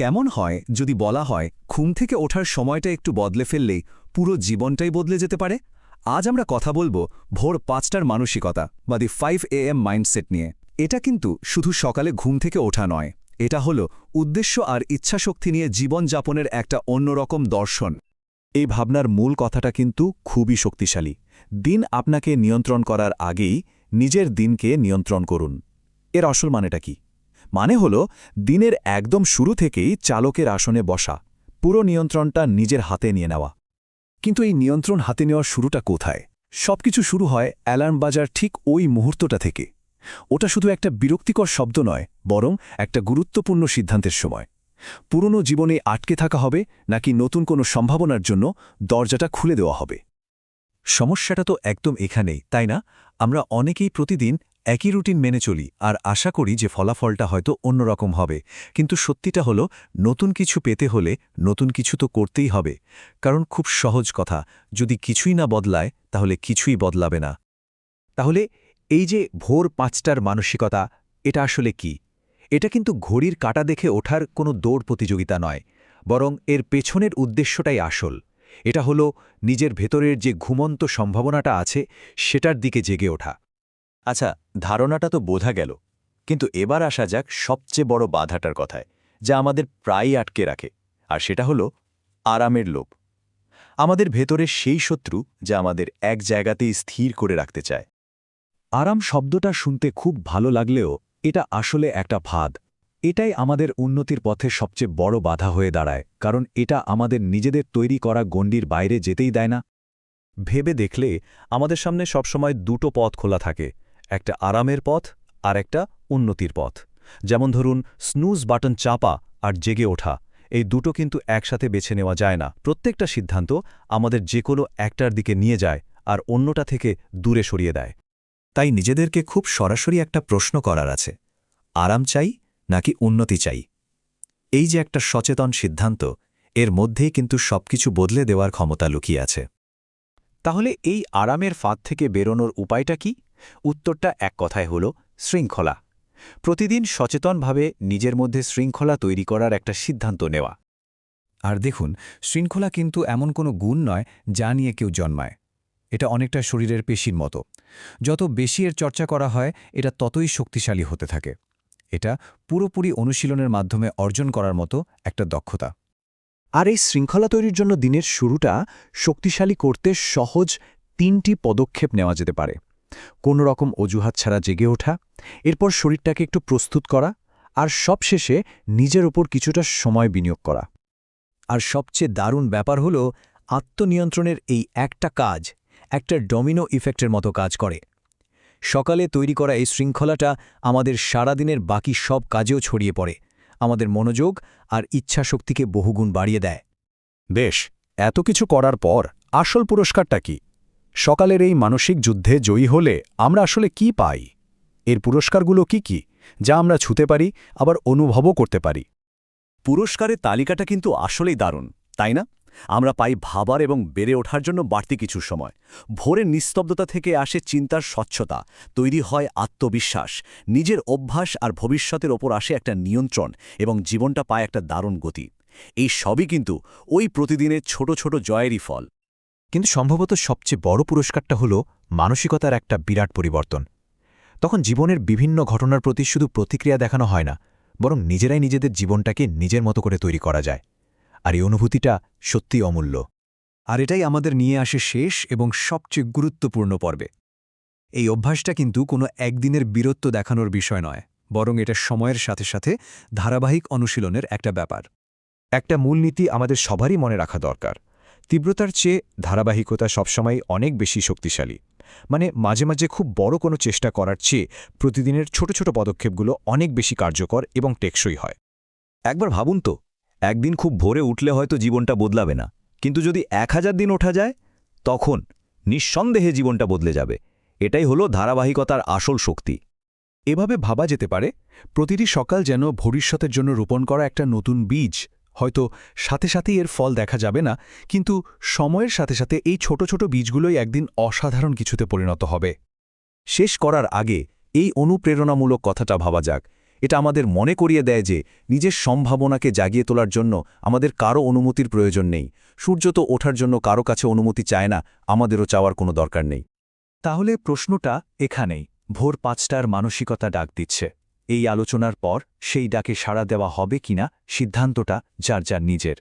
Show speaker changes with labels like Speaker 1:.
Speaker 1: কেমন হয় যদি বলা হয় ঘুম থেকে ওঠার সময়টা একটু বদলে ফেললেই পুরো জীবনটাই বদলে যেতে পারে? আজ আমরা কথা বলব ভোর পাঁচটার মানসিকতা বা the five A M mindset নিয়ে। এটা কিন্তু শুধু সকালে ঘুম থেকে ওঠা নয়, এটা হলো উদ্দেশ্য আর ইচ্ছাশক্তি নিয়ে জীবনযাপনের একটা অন্যরকম দর্শন।
Speaker 2: এই ভাবনার মূল কথাটা কিন্তু খুবই শক্তিশালী। দিন আপনাকে নিয়ন্ত্রণ করার আগেই নিজের দিনকে নিয়ন্ত্রণ করুন। এর আসল মানেটা কি? মানে হল, দিনের একদম শুরু থেকেই চালকের আসনে বসা, পুরো নিয়ন্ত্রণটা নিজের হাতে নিয়ে নেওয়া।
Speaker 1: কিন্তু এই নিয়ন্ত্রণ হাতে নেওয়ার শুরুটা কোথায়? সবকিছু শুরু হয় অ্যালার্ম বাজার ঠিক ওই মুহূর্তটা থেকে। ওটা শুধু একটা বিরক্তিকর শব্দ নয়, বরং একটা গুরুত্বপূর্ণ সিদ্ধান্তের সময়। পুরনো জীবনে আটকে থাকা হবে নাকি নতুন কোনো সম্ভাবনার জন্য দরজাটা খুলে দেওয়া হবে?
Speaker 2: সমস্যাটা তো একদম এখানেই, তাই না? আমরা অনেকেই প্রতিদিন একই রুটিন মেনে চলি আর আশা করি যে ফলাফলটা হয়তো অন্যরকম হবে। কিন্তু সত্যিটা হলো, নতুন কিছু পেতে হলে নতুন কিছু তো করতেই হবে। কারণ খুব সহজ কথা, যদি কিছুই না বদলায়, তাহলে কিছুই বদলাবে না।
Speaker 3: তাহলে এই যে ভোর পাঁচটার মানসিকতা, এটা আসলে কি? এটা কিন্তু ঘড়ির কাটা দেখে ওঠার কোনো দৌড় প্রতিযোগিতা নয়, বরং এর পেছনের উদ্দেশ্যটাই আসল। এটা হলো, নিজের ভেতরের যে ঘুমন্ত সম্ভাবনাটা আছে, সেটার দিকে জেগে ওঠা।
Speaker 2: আচ্ছা ধারণাটা তো বোঝা গেল। কিন্তু এবার আসা যাক সবচেয়ে বড় বাধাটার কথায়, যা আমাদের প্রায়ই আটকে রাখে, আর সেটা হলো আরামের লোভ। আমাদের ভেতরে সেই শত্রু যা আমাদের এক জায়গাতেই স্থির করে রাখতে চায়।
Speaker 3: আরাম শব্দটা শুনতে খুব ভালো লাগলেও এটা আসলে একটা ফাঁদ। এটাই আমাদের উন্নতির পথে সবচেয়ে বড় বাধা হয়ে দাঁড়ায়, কারণ এটা আমাদের নিজেদের তৈরি করা গণ্ডির বাইরে যেতেই দেয় না।
Speaker 2: ভেবে দেখলে আমাদের সামনে সবসময় দুটো পথ খোলা থাকে একটা আরামের পথ আর একটা উন্নতির পথ। যেমন ধরুন স্নুজ বাটন চাপা আর জেগে ওঠা, এই দুটো কিন্তু একসাথে বেছে নেওয়া যায় না। প্রত্যেকটা সিদ্ধান্ত আমাদের যে কোনো একটার দিকে নিয়ে যায় আর অন্যটা থেকে দূরে সরিয়ে দেয়। তাই নিজেদেরকে খুব সরাসরি একটা প্রশ্ন করার আছে, আরাম চাই নাকি উন্নতি চাই? এই যে একটা সচেতন সিদ্ধান্ত, এর মধ্যেই কিন্তু সবকিছু বদলে দেওয়ার ক্ষমতা লুকিয়ে আছে।
Speaker 3: তাহলে এই আরামের ফাঁদ থেকে বেরোনোর উপায়টা কি? উত্তরটা এক কথায় হল শৃঙ্খলা। প্রতিদিন সচেতনভাবে নিজের মধ্যে শৃঙ্খলা তৈরি করার একটা সিদ্ধান্ত নেওয়া।
Speaker 1: আর দেখুন, শৃঙ্খলা কিন্তু এমন কোনো গুণ নয় যা নিয়ে কেউ জন্মায়। এটা অনেকটা শরীরের পেশির মতো। যত বেশি এর চর্চা করা হয়, এটা ততই শক্তিশালী হতে থাকে। এটা পুরোপুরি অনুশীলনের মাধ্যমে অর্জন করার মতো একটা দক্ষতা।
Speaker 3: আর এই শৃঙ্খলা তৈরির জন্য দিনের শুরুটা শক্তিশালী করতে সহজ তিনটি পদক্ষেপ নেওয়া যেতে পারে। কোনো রকম অজুহাত ছাড়া জেগে ওঠা, এরপর শরীরটাকে একটু প্রস্তুত করা, আর সবশেষে নিজের ওপর কিছুটা সময় বিনিয়োগ করা। আর সবচেয়ে দারুণ ব্যাপার হল, আত্মনিয়ন্ত্রণের এই একটা কাজ, একটা ডমিনো ইফেক্টের মতো কাজ করে। সকালে তৈরি করা এই শৃঙ্খলাটা আমাদের সারাদিনের বাকি সব কাজেও ছড়িয়ে পড়ে, আমাদের মনোযোগ আর ইচ্ছাশক্তিকে বহুগুণ বাড়িয়ে দেয়।
Speaker 2: বেশ, এত কিছু করার পর আসল পুরস্কারটা কি? সকালের এই মানসিক যুদ্ধে জয়ী হলে আমরা আসলে কি পাই? এর পুরস্কারগুলো কি কি, যা আমরা ছুতে পারি, আবার অনুভবও করতে পারি? পুরস্কারের তালিকাটা কিন্তু আসলেই দারুণ, তাই না? আমরা পাই ভাবার এবং বেড়ে ওঠার জন্য বাড়তি কিছু সময়। ভোরের নিস্তব্ধতা থেকে আসে চিন্তার স্বচ্ছতা, তৈরি হয় আত্মবিশ্বাস, নিজের অভ্যাস আর ভবিষ্যতের ওপর আসে একটা নিয়ন্ত্রণ এবং জীবনটা পায় একটা দারুণ গতি। এই সবই কিন্তু ওই প্রতিদিনের ছোট ছোট জয়েরই ফল।
Speaker 3: কিন্তু সম্ভবত সবচেয়ে বড় পুরস্কারটা হল মানসিকতার একটা বিরাট পরিবর্তন। তখন জীবনের বিভিন্ন ঘটনার প্রতি শুধু প্রতিক্রিয়া দেখানো হয় না, বরং নিজেরাই নিজেদের জীবনটাকে নিজের মতো করে তৈরি করা যায়। আর এই অনুভূতিটা সত্যিই অমূল্য।
Speaker 1: আর এটাই আমাদের নিয়ে আসে শেষ এবং সবচেয়ে গুরুত্বপূর্ণ পর্বে। এই অভ্যাসটা কিন্তু কোনো একদিনের বীরত্ব দেখানোর বিষয় নয়, বরং এটা সময়ের সাথে সাথে ধারাবাহিক অনুশীলনের একটা ব্যাপার।
Speaker 3: একটা মূলনীতি আমাদের সবারই মনে রাখা দরকার। তীব্রতার চেয়ে ধারাবাহিকতা সবসময় অনেক বেশি শক্তিশালী। মানে মাঝে মাঝে খুব বড় কোনো চেষ্টা করার চেয়ে প্রতিদিনের ছোট ছোট পদক্ষেপগুলো অনেক বেশি কার্যকর এবং টেকসই হয়।
Speaker 2: একবার ভাবুন তো, একদিন খুব ভোরে উঠলে হয়তো জীবনটা বদলাবে না, কিন্তু যদি এক হাজার দিন ওঠা যায়, তখন নিঃসন্দেহে জীবনটা বদলে যাবে। এটাই হলো ধারাবাহিকতার আসল শক্তি।
Speaker 1: এভাবে ভাবা যেতে পারে, প্রতিটি সকাল যেন ভবিষ্যতের জন্য রোপণ করা একটা নতুন বীজ হয়তো সাথে সাথেই এর ফল দেখা যাবে না, কিন্তু সময়ের সাথে সাথে এই ছোট ছোট বীজগুলোই একদিন অসাধারণ কিছুতে পরিণত হবে।
Speaker 2: শেষ করার আগে এই অনুপ্রেরণামূলক কথাটা ভাবা যাক।
Speaker 1: এটা আমাদের মনে করিয়ে দেয় যে নিজের সম্ভাবনাকে জাগিয়ে তোলার জন্য আমাদের কারও অনুমতির প্রয়োজন নেই। সূর্য তো ওঠার জন্য কারও কাছে অনুমতি চায় না, আমাদেরও চাওয়ার কোনো দরকার নেই।
Speaker 3: তাহলে প্রশ্নটা এখানেই। ভোর পাঁচটার মানসিকতা ডাক দিচ্ছে। এই আলোচনার পর সেই ডাকে সাড়া দেওয়া হবে কিনা সিদ্ধান্তটা যার যার নিজের।